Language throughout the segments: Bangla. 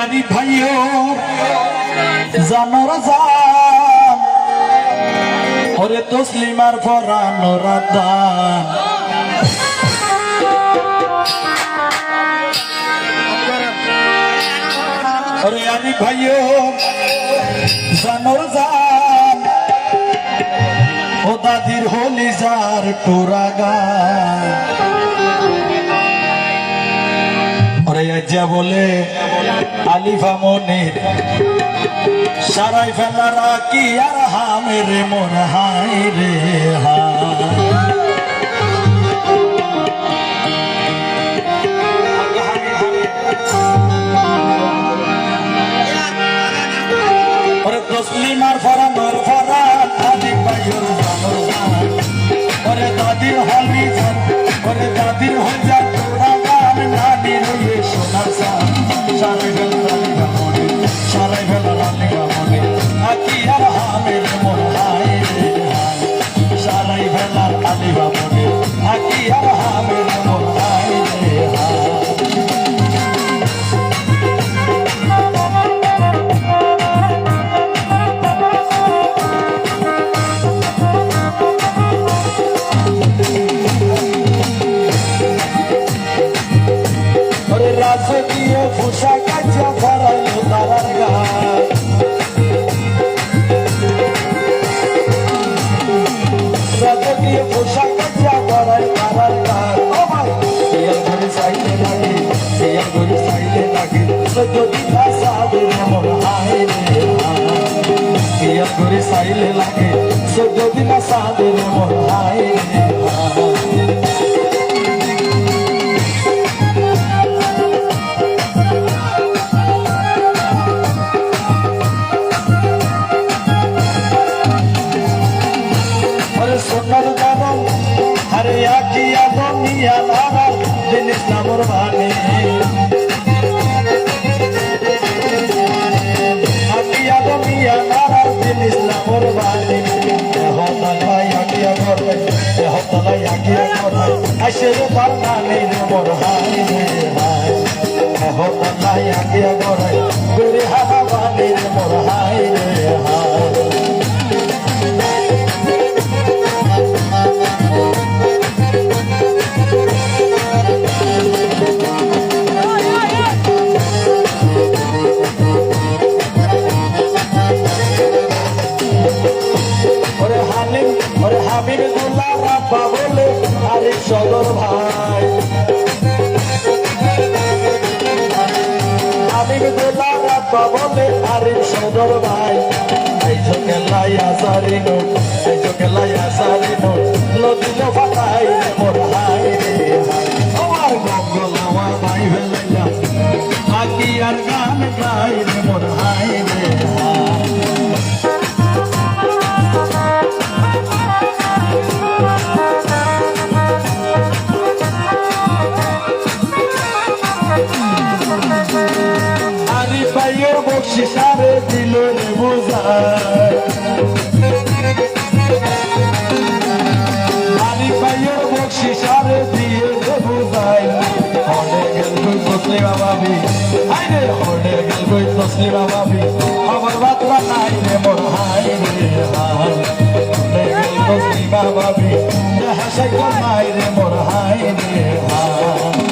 আনি ভাইও জানোর জান ওরে তসলিমার পরানোর দান ওরে আনি ভাইও জানোর জান ও দাদির হলি যার টোরা গান। আজ্জা বলে আলিফা মনির। সারাই ফেলারা কি আর হামে রে মোর হাই রে ওরে তসলিমার ফরানোর ফরান ওরে রাজকীয় পোশাক কাজা ফরাইল তারার গান রাজকীয় পোশাক কাজা ফরাইল তারার গান ও ভাই এর ঘরে সাইলে লাগে সাইলে লাগে যদি ভাষা বেরে মোর রে এর সাইলে লাগে যদি ভাষা বেরে মোর সোনার দানম আরে আকি আদম নিয়া নারা দিন ইসলামর মানে আকি আদম নিয়া নারা দিন ইসলামর মানে হতালাই আকি আগরে হতালাই মোর হাই হাই হতালাই আকি আগরে গুরি রে হাই ভাই এই চোখে লাইয়া সারি নো হলে গেল কই তসলিমা ভাবি আইরে হলে গেল কই তসলিমা ভাবি আমার বাতরা নাই রে মোর হাই রে হাই হলে গেল তসলিমা ভাবি হাসাই নাই রে মোর হাই রে হাই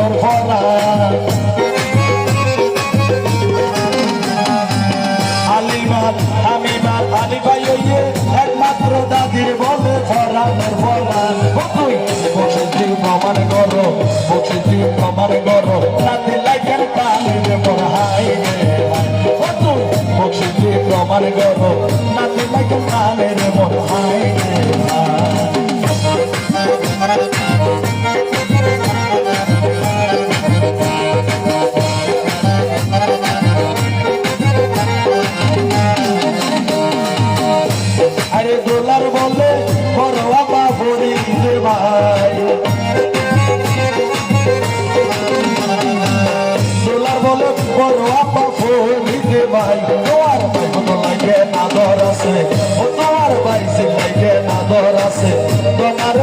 মোর ভরা আলি মার আমি মার আলি ভাই ইয়ে একমাত্র দাদির বলে ভরা মোর ভরা তুই বসে তুই প্রমাণ করো বসে তুই প্রমাণ করো নাতি লাগেন কালে রে মোর হাই রে হাই। ও তুই বসে তুই প্রমাণ করো নাতি লাগেন কালে রে মোর হাই তোমার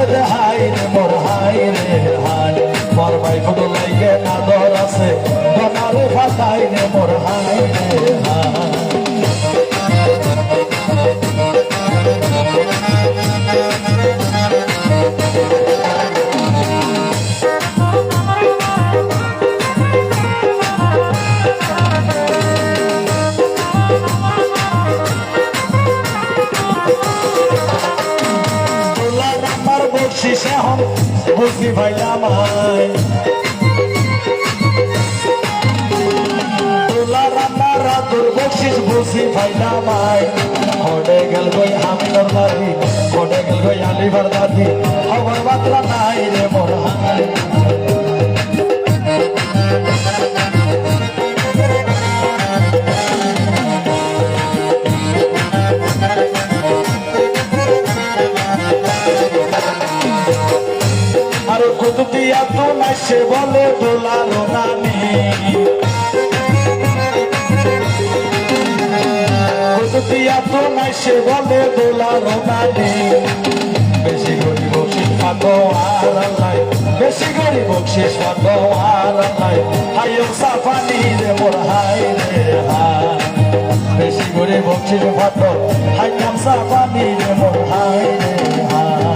বুঝি ভাই আমায় তোলার আমার রাতুর বকশিস বুঝি ভাইলাম আয় হডে গেল গই হামিদর দাদি হডে গেল গই আলিবার দাদি খবর বার্তা নাই রে মোর হাই নাচে বলে দোলালো নানি। কুতুবিয়া তো নাচে বলে দোলালো নানি। বেশি গরিব বকশিস পাতো আর আল্লাহ বেশি গরিব বকশিস পাতো আর আল্লাহ হাইও সাফানি রে মোর হাই রে হাই। বেশি গরিব বকশিস পাতো সাফানি রে মোর হাই রে হাই।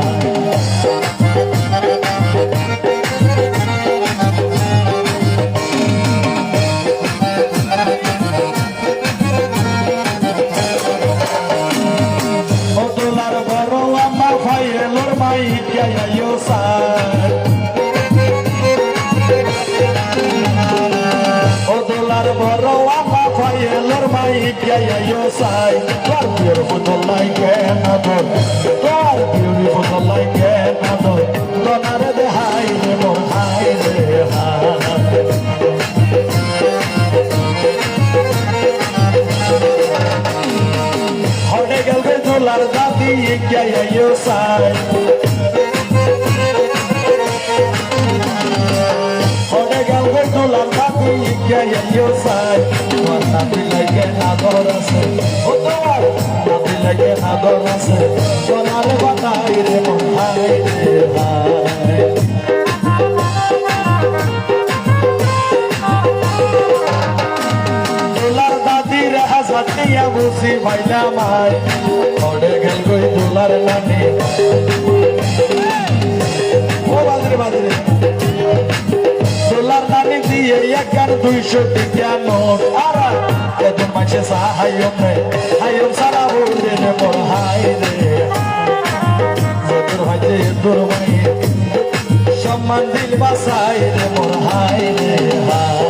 Kya ya yo sai Tor beautiful like another Tor beautiful like another Dolar de hai de mor hai de hai হটে গেল রে দোলার দাদি গিয়ে সাই হটে গেল রে দোলার দাদি গিয়ে সাই তোমার নাতি লাগে নাদর আছে ও তোমার নাতি লাগে নাদর আছে সোনার বাতাই রে মন হাই রে দাদির হাসাতিয়া বুঝি ভাইলা মাই পড়ে গেল কই দোলার নানি ও বাজরে বাজরে। দিয়ে একার দুইশো টিকা নোট আর এত মাসে সাহায্য নেই হাইম সারা বলতে রে মোর হাই রে তোর ভাইতে তোর সম্মান দিল বাসাই রে মোর হাই রে হাই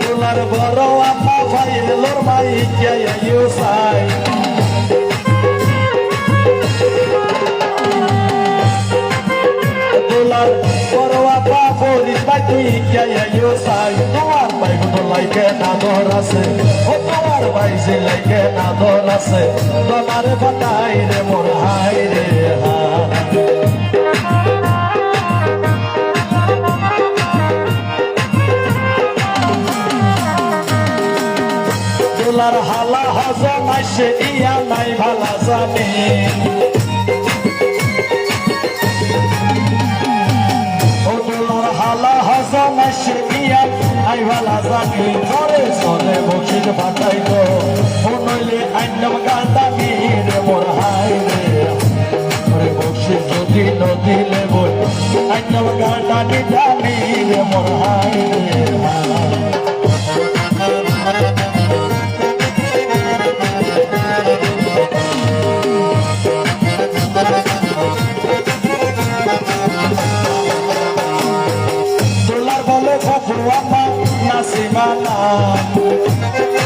তোলার বড় আম্মা ভাই লোর মাই কে বড় আপা ফরিদ ভাই তুই সাই তোমার ভাই আছে ও আছে তোমার ফাটাই রে মোর হালা হজম আসে ইয়া নাই ভালা জানি ভালা জানি ধরে চলে বসির ফাটাই গো ও নইলে আইনম গান্ডামি রে মোর হাই রে ওরে বসে যদি নদীলে বই আইনম গান্ডানি জানি রে মোর হাই রে দোলার